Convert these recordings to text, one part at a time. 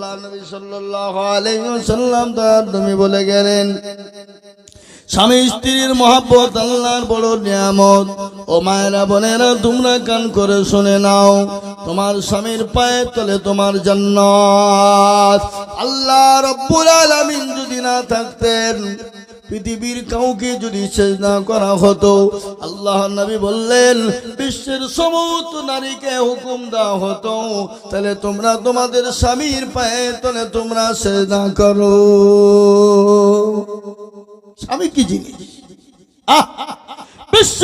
আল্লাহ নবী সাল্লাল্লাহু আলাইহি ওয়াসাল্লাম তার তুমি বলে গেলেন, স্বামী স্ত্রীর মহাব্বত আল্লাহর বড় নিয়ামত। ও মায়েরা বোনেরা, তোমরা কান করে শুনে নাও, তোমার স্বামীর পায়ে তলে তোমার জান্নাত। আল্লাহ রব্বুল আলামিন যদি না থাকতেন পৃথিবীর কাউকে যদি শেষ না করা হতো, আল্লাহ নবী বললেন, বিশ্বের সমস্ত নারীকে হুকুম দেওয়া হতো, তাহলে তোমরা তোমাদের স্বামীর পায়ে তাহলে তোমরা শেষ না করো। স্বামী কি জিনিস! বিশ্ব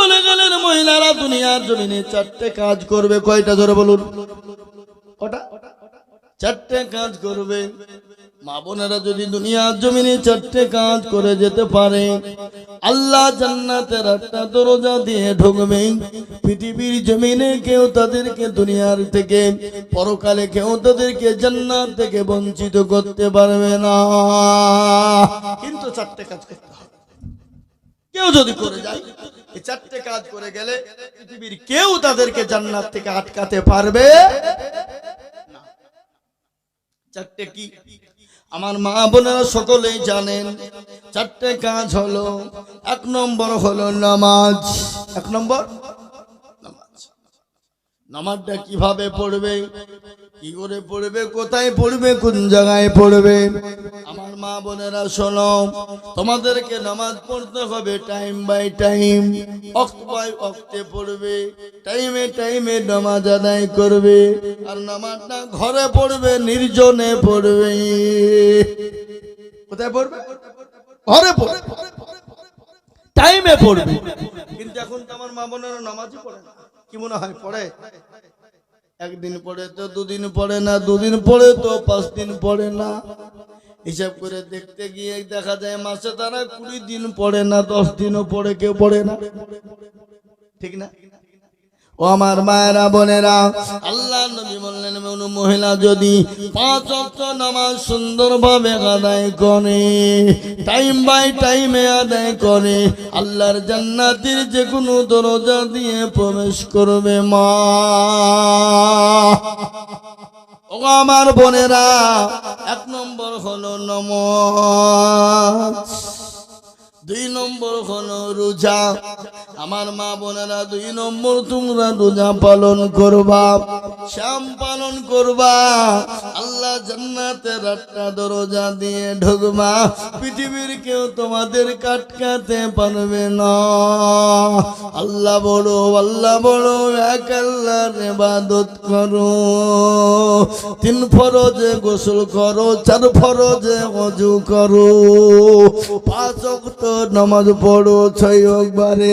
বলে গেলেন, মহিলারা দুনিয়ার চারটে কাজ করবে, কয়টা ধরে বলুন? চারটে কাজ করবে। মা বোনেরা যদি দুনিয়ার জমিনে চারটে কাজ করে যেতে পারে, আল্লাহ জান্নাতের একটা দরজা দিয়ে ঢুকবে। পৃথিবীর জমিনে কেউ তাদেরকে দুনিয়ার থেকে, পরকালে কেউ তাদেরকে জান্নাত থেকে বঞ্চিত করতে পারবে না। কিন্তু চারটে কাজ করতে হবে। কেউ যদি করে যায়, এই চারটে কাজ করে গেলে পৃথিবীর কেউ তাদেরকে জান্নাত থেকে আটকাতে পারবে না। চারটে কি আমার মা বোনেরা সকলেই জানেন চারটে কাজ হলো এক নম্বর হলো নামাজ। এক নম্বর? নামাজটা কীভাবে পড়বে? কি করে পড়বে? কোথায় পড়বে? কোন জায়গায় পড়বে? আমার মা বোনেরা, শোনো, তোমাদেরকে নামাজ পড়তে হবে টাইম বাই টাইম, অক্ত বাই অক্তে পড়বে, টাইমে টাইমে নামাজ আদায় করবে, আর নামাজটা ঘরে পড়বে, নির্জনে পড়বে। কোথায় পড়বে? ঘরে পড়বে। টাইমে পড়বে। কিন্তু এখন তো আমার মা বোনেরা নামাজই পড়ে না। কি মনে হয়, পড়ে? একদিন পরে তো, দুদিন পড়ে না, দুদিন পরে তো, পাঁচ দিন পরে না। হিসাব করে দেখতে গিয়ে দেখা যায়, মাসে তারা কুড়ি দিন পড়ে না, দশ দিনও পড়ে, কেউ পড়ে না। ঠিক না? ও আমার মায়েরা, বোনেরা, আল্লাহ নবী বললেন কোনো মহিলা যদি পাঁচ অক্ট নামাজ সুন্দরভাবে আদায় করে, টাইম বাই টাইমে আদায় করে, আল্লাহর জান্নাতের যে কোনো দরজা দিয়ে প্রবেশ করবে মা। ও আমার বোনেরা, এক নম্বর হলো নমাজ, দুই নম্বর হলো রোজা আমার মা বোনেরা দুই নম্বর তোমরা রোজা পালন করবা, শ্যাম পালন করবা। আল্লাহ জান্নাতের একটা দরজা দিয়ে ঢুকবা, পৃথিবীর কেউ তোমাদের কাটকাতে পারবে না। আল্লাহ বড় আল্লাহ বড় এক আল্লাহর ইবাদত করো। তিন ফরজে গোসল করো, চার ফরজে অজু করো। পাঁচ অক্ত নামাজ পড়ো, ছয় একবারে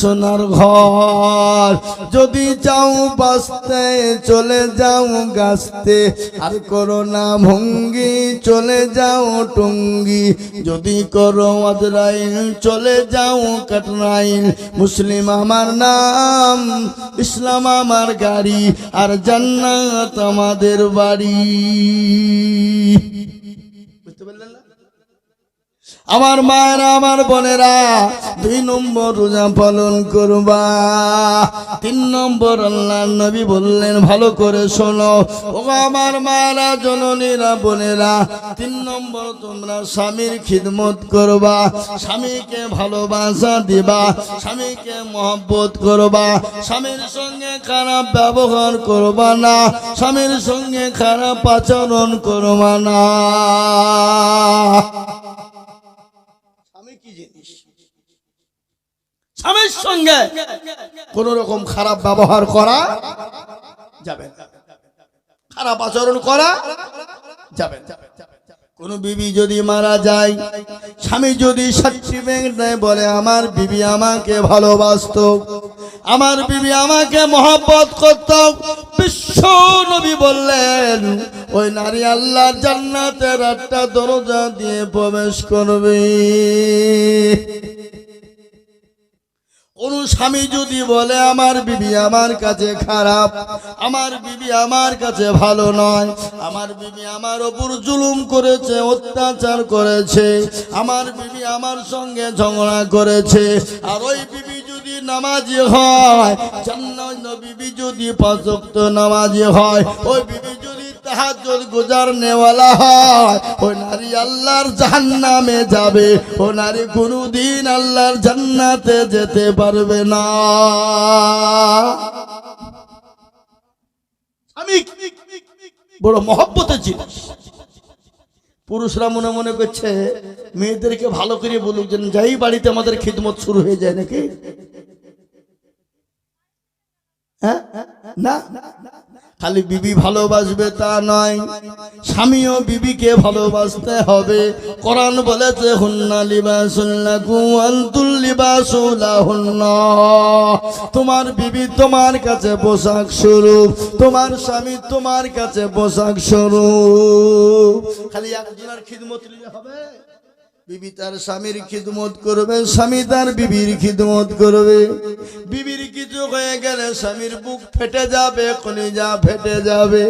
সোনার ঘর। যদি যাও বাঁচতে, চলে যাও গাছতে, আর করো না ভঙ্গি, চলে যাও টঙ্গি। যদি করো আজরাইল, চলে যাও কাটরাইল। মুসলিম আমার নাম, ইসলাম আমার গাড়ি, আর জান্নাত আমাদের বাড়ি। বুঝতে পারলেন না? আমার মায়েরা, আমার বোনেরা, দুই নম্বর রোজা পালন করবা। তিন নম্বর আল্লাহ নবী বললেন, ভালো করে শোনো। ও আমার মায়েরা, জননীরা, বোনেরা, তিন নম্বর তোমরা স্বামীর খিদমত করবা, স্বামীকে ভালোবাসা দিবা, স্বামীকে মহব্বত করবা, স্বামীর সঙ্গে খারাপ ব্যবহার করবা না, স্বামীর সঙ্গে খারাপ আচরণ করবা না স্বামী কি জিনিস স্বামীর সঙ্গে কোন রকম খারাপ ব্যবহার করা যাবে খারাপ আচরণ করা যাবে কোন বিবি যদি মারা যায়, স্বামী যদি সার্টিফিকেট নেয় বলে, আমার বিবি আমাকে ভালোবাসতো, আমার বিবি আমাকে মহব্বত করত। বিশ্ব নবী বললেন, ওই নারী আল্লাহর জান্নাতের একটা দরজা দিয়ে প্রবেশ করবে। কোন স্বামী যদি বলে, আমার বিবি আমার কাছে খারাপ, আমার বিবি আমার কাছে ভালো নয়, আমার বিবি আমার ওপর জুলুম করেছে, অত্যাচার করেছে, আমার বিবি আমার সঙ্গে ঝগড়া করেছে, আর ওই বিবি যদি নামাজি হয়, জান্নাত বিবি যদি পাঁচ ওয়াক্ত নামাজি হয়, ওই বিবি যদি তাহাজ্জুদ গুজার নেওয়ালা হয় ওই নারী আল্লাহর জাহান্নামে যাবে, ও নারী কোনোদিন আল্লাহর জান্নাতে যেতে পারবে না। আমি বড় মহব্বতের জিনিস। পুরুষরা মনে মনে করছে, মেয়েদেরকে ভালো করে বলুক যেন যাই বাড়িতে আমাদের খিদমত শুরু হয়ে যায় নাকি? খালি বিবি ভালোবাসবে তা নয়, স্বামীও বিবিকে ভালোবাসতে হবে। কোরআন বলেছে, হুন্না তোমার বিবি তোমার কাছে পোশাক স্বরূপ, তোমার স্বামী তোমার কাছে পোশাক স্বরূপ। খালি একজনের খিদমত হবে? বিবি তার স্বামীর খিদমত করবে, স্বামী তার বিবির খিদমত করবে। বিবির কিছু হয়ে গেলে স্বামীর বুক ফেটে যাবে, কলিজা ফেটে যাবে।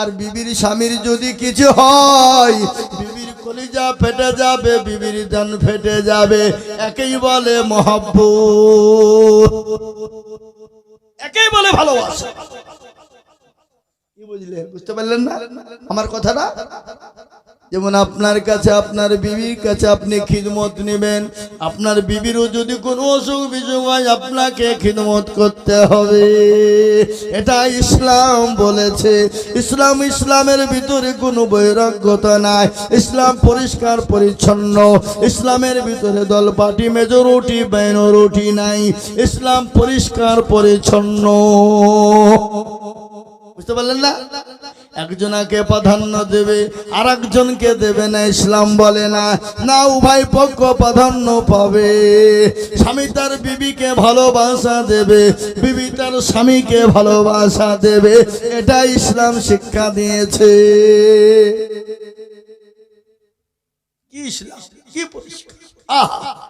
আর বিবির স্বামীর যদি কিছু হয়, বিবির কলিজা ফেটে যাবে, বিবির জান ফেটে যাবে। একেই বলে মহাব্বত। একেই বলে ভালোবাসা। কি বুঝলেন বুঝতে পারলেন না? আমার কথাটা? যেমন আপনার কাছে আপনার বিবির কাছে আপনি খিদমত নেবেন, আপনার বিবিরও যদি কোনো অসুখ বিসুখ হয়, আপনাকে খিদমত করতে হবে। এটা ইসলাম বলেছে। ইসলাম ইসলামের ভিতরে কোনো বৈরাগ্যতা নাই। ইসলাম পরিষ্কার, পরিচ্ছন্ন। ইসলামের ভিতরে দল পার্টি মেজরিটি বাইনরিটি নাই। ইসলাম পরিষ্কার, পরিচ্ছন্ন। বুঝতে পারলেন না? একজনাকে প্রাধান্য দেবে আর একজনকে দেবে না, ইসলাম বলে না। না, উভয় পক্ষ প্রাধান্য পাবে। স্বামী তার বিবিকে ভালোবাসা দেবে, বিবি তার স্বামীকে ভালোবাসা দেবে। এটা ইসলাম শিক্ষা দিয়েছে। কি ইসলাম? কি পরিষ্কার? আহা!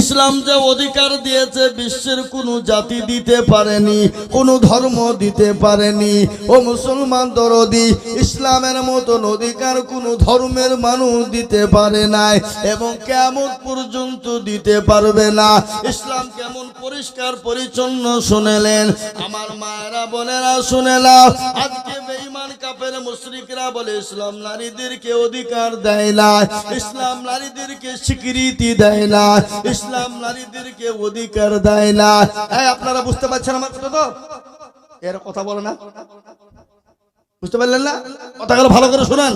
ইসলাম যে অধিকার দিয়েছে, বিশ্বের কোনো জাতি দিতে পারেনি, কোনো ধর্ম দিতে পারেনি। ও মুসলমান দরদি, ইসলামের মতন অধিকার কোনো ধর্মের মানুষ দিতে পারে নাই এবং কেমন পর্যন্ত দিতে পারবে না। ইসলাম কেমন পরিষ্কার, পরিচ্ছন্ন শুনেলেন। আমার মায়েরা, বোনেরা শুনেলাম, আজকে বেঈমান কাপের মুশরিকরা বলে, ইসলাম নারীদেরকে অধিকার দেয় না ইসলাম নারীদেরকে স্বীকৃতি দেয় না ইসলাম নারীদেরকে অধিকার দেয় না। আপনারা বুঝতে পারছেন আমার কথা তো? এর কথা বলে না। বুঝতে পারলেন না? কথাগুলো ভালো করে শোনান।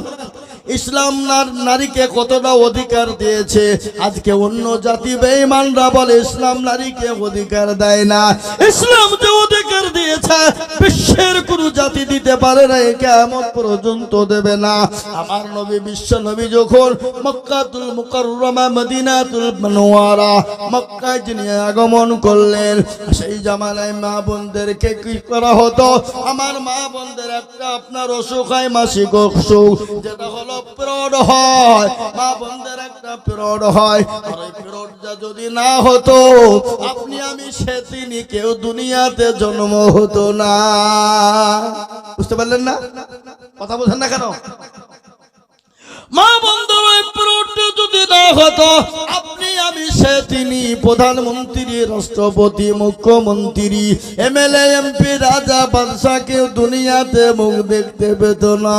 ইসলাম নার- নারীকে কতটা অধিকার দিয়েছে? আজকে অন্য জাতি বেঈমানরা বলে, ইসলাম নারীকে অধিকার দেয় না। ইসলাম যে অধিকার দিয়েছে, বিশ্বের কোন জাতি দিতে পারে না কেমন পর্যন্ত দেবে না। আমার নবী বিশ্ব নবী যখন মক্কাতুল মুকাররমা, মদিনাতুল মনোয়ারা মক্কায় যিনি আগমন করলেন, সেই জামানায় মা বোনদেরকে কি করা হতো? আমার মা বোনদের একটা আপনার অসুখ হয়, মাসিক অসুখ, যেটা হলো আপনি আমি জন্ম হতো না। বুঝতে পারলেন না? কথা না কেন? মা বন্ধু ওই যদি না হতো, আপনি আমি সে তিনি প্রধানমন্ত্রী, রাষ্ট্রপতি, মুখ্যমন্ত্রী, এমএলএ, এমপি, রাজা, বাদশাহ কেউ দুনিয়াতে মুখ দেখতে পেত না।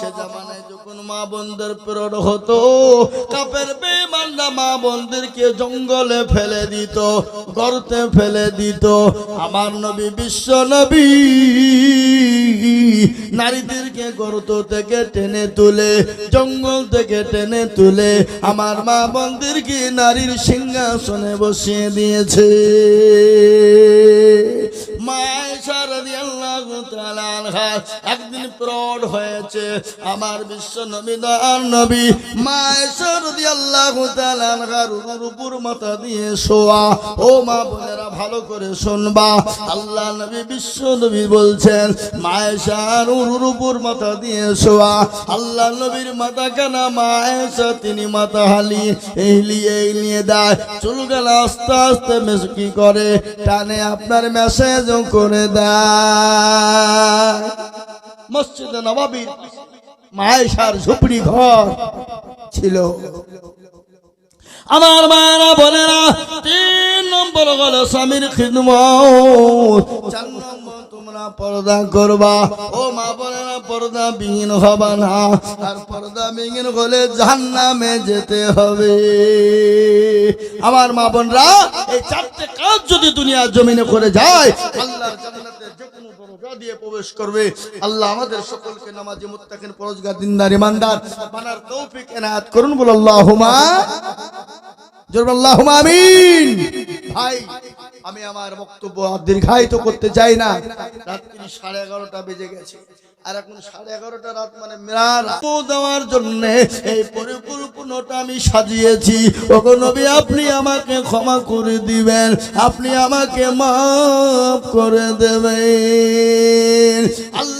সে জামানায় মা বন্ধের পিরিয়ড হতো। কাপের বেমানরা মা বন্ধেরকে জঙ্গলে ফেলে দিত, গর্তে ফেলে দিত। আমার নবী, বিশ্ব নবী, নারীদেরকে গর্ত থেকে টেনে তুলে, জঙ্গল থেকে টেনে তুলে আমার মা বন্ধুরকে নারীর সিংহাসনে বসিয়ে দিয়েছে। মায়েশা একদিন হয়েছে আমার বিশ্ব নবী দয়ার নবী উপর মাথা দিয়ে শোয়া। ও মা বোনেরা, ভালো করে শুনবা। আল্লাহ নবী বিশ্ব নবী বলছেন মায়েশার উরুর উপর মাথা দিয়ে শোয়া। আল্লাহ নবীর মাথা কানা মায়েশা, তিনি মাথা হালি এলিয়ে এলিয়ে দেয় চুলগুলো আস্তে আস্তে কি করে, টানে আপনার মেসেজ করে দেয়। মসজিদে নবাবির মায়েশার ঝুপড়ি ঘর ছিল। আমার মায়েরা তিন নম্বর স্বামীর তোমরা পর্দা করবা। ও মা না পর্দা বিহীন হবা না। আর পর্দা বিহীন হলে জাহান্নামে যেতে হবে। আমার মা বোনরা, এই চারটে কাজ যদি দুনিয়ার জমিনে করে যায় জান্নাতে যে কোনো দরজা দিয়ে প্রবেশ করবে। আল্লাহ আমাদের সকলকে নামাজি মুত্তাকিন, পরজগার, দিনদার ইমানদার বানার তৌফিক এনায়েত করুন বল আল্লাহুমা জোর আল্লাহুমা আমিন। ভাই, আমি আমার বক্তব্য দীর্ঘায়িত করতে চাই না। রাত্রি সাড়ে এগারোটা বেজে গেছে। আর এখন সাড়ে এগারোটা রাত মানে রাত। দেওয়ার জন্য এই পরিকল্পনাটা আমি সাজিয়েছি। ওগো নবী, আপনি আমাকে ক্ষমা করে দিবেন। আপনি আমাকে মাফ করে দেবেন। আল্লাহ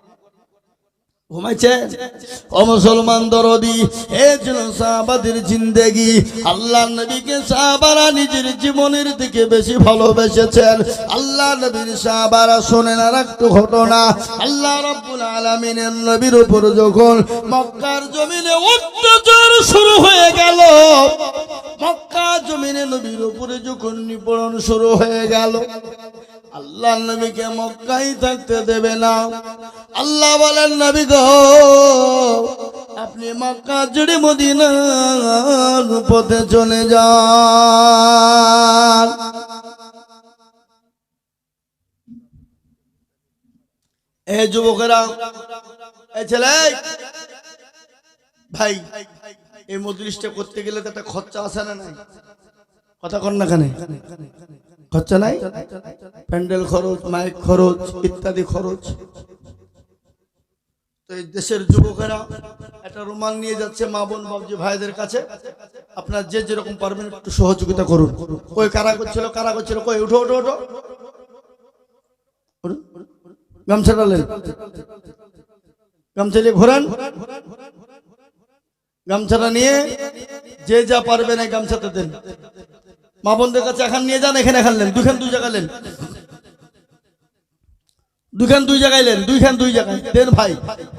ও মুসলমান দরদি, এ ছিল সাহাবাদের জিন্দেগি। আল্লাহ নবীকে সাহাবারা নিজের জীবনের দিকে বেশি ভালোবেসেছেন। আল্লাহ নবীর সাহাবারা শোনেন আর ঘটনা। আল্লাহ রাব্বুল আলামিনের নবীর উপর যখন মক্কার জমিনে অত্যাচার শুরু হয়ে গেল মক্কা জমিনে নবীর উপরে যখন নিপীড়ন শুরু হয়ে গেল আল্লাহ নবীকে মক্কাই থাকতে দেবে না। আল্লাহ বলেন, নবী গো, আপনি মক্কা জুড়ে মদিনার পথে চলে যান। এ যুবকেরা, এ ছেলে, ভাই, এই মজলিসটা করতে গেলে তো একটা খরচা আসে না নাই? কথা কর না কেন? খরচা নাই প্যান্ডেল খরচ, মাইক খরচ, ইত্যাদি খরচ। তো এই দেশের যুবকেরা একটা রুমাল নিয়ে যাচ্ছে মা বোন, বাবজি, ভাইদের কাছে। আপনার যে যেরকম পারবেন একটু সহযোগিতা করুন। কই কারা করছিল কারা করছিল, কই, উঠো উঠো উঠো। উঠুন। গামছাটা লেন গামছা নিয়ে ঘোরান। গামছাটা নিয়ে যে যা পারবেন এই গামছাতে দেন। মা বোনদের কাছে এখন নিয়ে যান, এখানে এখান দুখান দুই জায়গায় নেন। দুখান দুই জায়গায় নেন, দুইখান দুই জায়গায় দেন ভাই,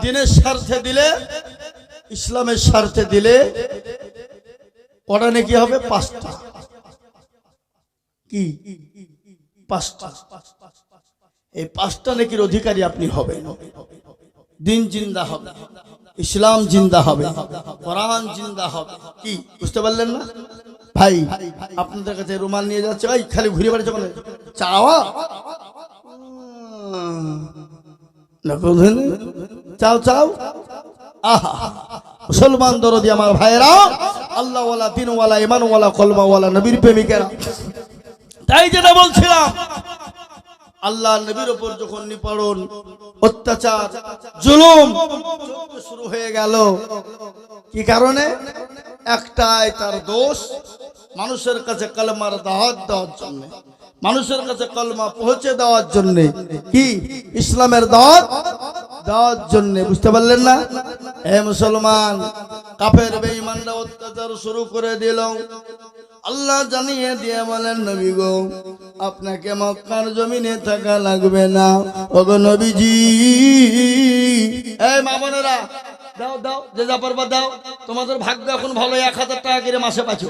দিনের স্বার্থে দিলে, ইসলামের স্বার্থে দিলে নাকি হবে? পাঁচটা। কি? এই পাঁচটা নাকির অধিকারী আপনি হবেন? দিন জিন্দা হবে, ইসলাম জিন্দা হবে, কোরআন জিন্দা হবে। কি? বুঝতে পারলেন না? ভাই, আপনাদের কাছে রুমাল নিয়ে যাচ্ছে ওই খালি ঘুরে বেড়াচ্ছে ওখানে চাওয়া? চাও চাও। আহা দরদি আমার আল্লাহওয়ালা ইমানওয়ালা, কলমাওয়ালা তাই যেটা বলছিলাম, আল্লাহ নবীর যখন নিপড়ন, অত্যাচার, জুলুম শুরু হয়ে গেল, কি কারণে? একটাই তার দোষ মানুষের কাছে কলমার দাওয়াত দেওয়ার জন্য, মানুষের কাছে কলমা পৌঁছে দেওয়ার জন্য কি ইসলামের দাওয়াত দেওয়ার জন্য, বুঝতে পারলেন না? হে মুসলমান, কাফের বেঈমানরা অত্যাচার শুরু করে দিল। আল্লাহ জানিয়ে দিয়ে বলেন, নবী গো, আপনাকে মক্কার জমিনে থাকা লাগবে না। ওগো নবীজি এই মামনেরা দাও দাও, যে যা পারবা দাও। তোমাদের ভাগ্য এখন ভালো, এক হাজার টাকা করে মাসে পাচ্ছ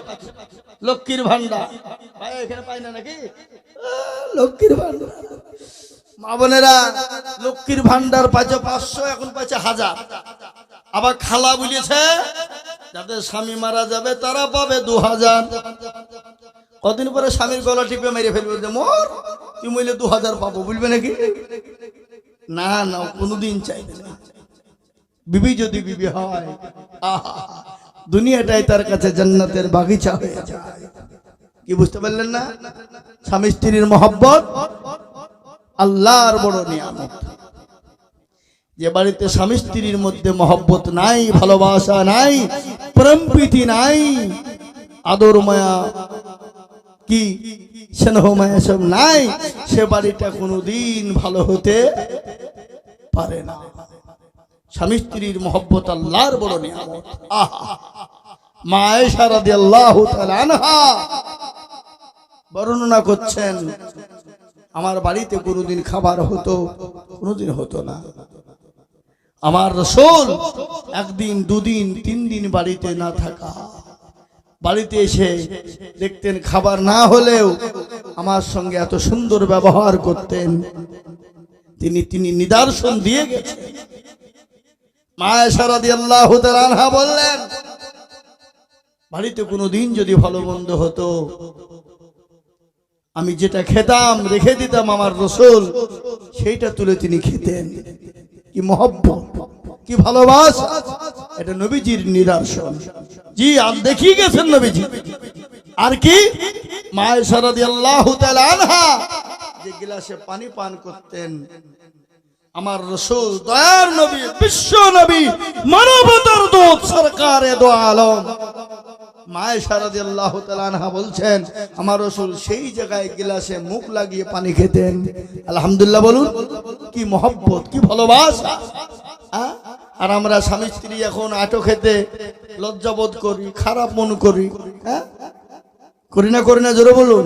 লক্ষ্মীর ভান্ডার ভাই, এখানে পাই না নাকি? লক্ষ্মীর ভান্ডার মা বোনেরা, লক্ষ্মীর ভান্ডার পাচ্ছে পাঁচশো, এখন পাচ্ছে হাজার। আবার খালা বলেছে, যাদের স্বামী মারা যাবে, তারা পাবে দু হাজার। কদিন পরে স্বামীর গলা টিপে মেরে ফেলবে যে, মোর, তুই মইলে দু হাজার পাবো। বুঝবে নাকি? না না, কোনোদিন চাইবে না। বিবি যদি বিবি হয় দুনিয়াটাই তার কাছে জান্নাতের বাগিচা হয়ে যায়। কি বুঝতে পারলেন না? স্বামী স্ত্রীর মহব্বত, আল্লাহর বড় নিয়ামত। যে বাড়িতে স্বামী স্ত্রীর মধ্যে মহব্বত নাই, ভালোবাসা নাই, প্রেম প্রীতি নাই আদর মায়া কি স্নেহ মায়া সব নাই, সে বাড়িটা কোনোদিন ভালো হতে পারে না। স্বামী স্ত্রীর মহব্বত আল্লাহর বড় নিয়ামত। আহা। মা আয়েশা রাদিয়াল্লাহু তাআলা বর্ণনা করছেন, আমার বাড়িতে কোনোদিন খাবার হতো, কোনোদিন হতো না। আমার রসুল একদিন, দুদিন তিন দিন বাড়িতে না থাকা, বাড়িতে এসে দেখতেন খাবার না হলেও আমার সঙ্গে এত সুন্দর ব্যবহার করতেন। তিনি তিনি নিদর্শন দিয়ে গেছেন। বললেন, বাড়িতে কোনো দিন যদি ভালো মন্দ হতো, আমি যেটা খেতাম, রেখে দিতাম আমার রসুল, সেইটা তুলে তিনি খেতেন। কি মহব্বত, কি ভালোবাসা। এটা নবীজির নিদর্শন। জি, আর দেখিয়ে গেছেন নবীজি। আর কি? মায়ের সারাদি আল্লাহ যে গিলাসে পানি পান করতেন আমার রসুল দয়ার নবী, বিশ্ব নবী, মানবতার দূত, সরকারে আলম। মায়ে সারাদি আল্লাহ তালানহা বলছেন, আমার রসুল সেই জায়গায় গিলাসে মুখ লাগিয়ে পানি খেতেন। আলহামদুলিল্লাহ বলুন, কি মহব্বত, কি ভালোবাসা? আর আমরা স্বামী স্ত্রী এখন আটো খেতে লজ্জাবোধ করি, খারাপ মন করি হ্যাঁ করি না করি না, জোরে বলুন।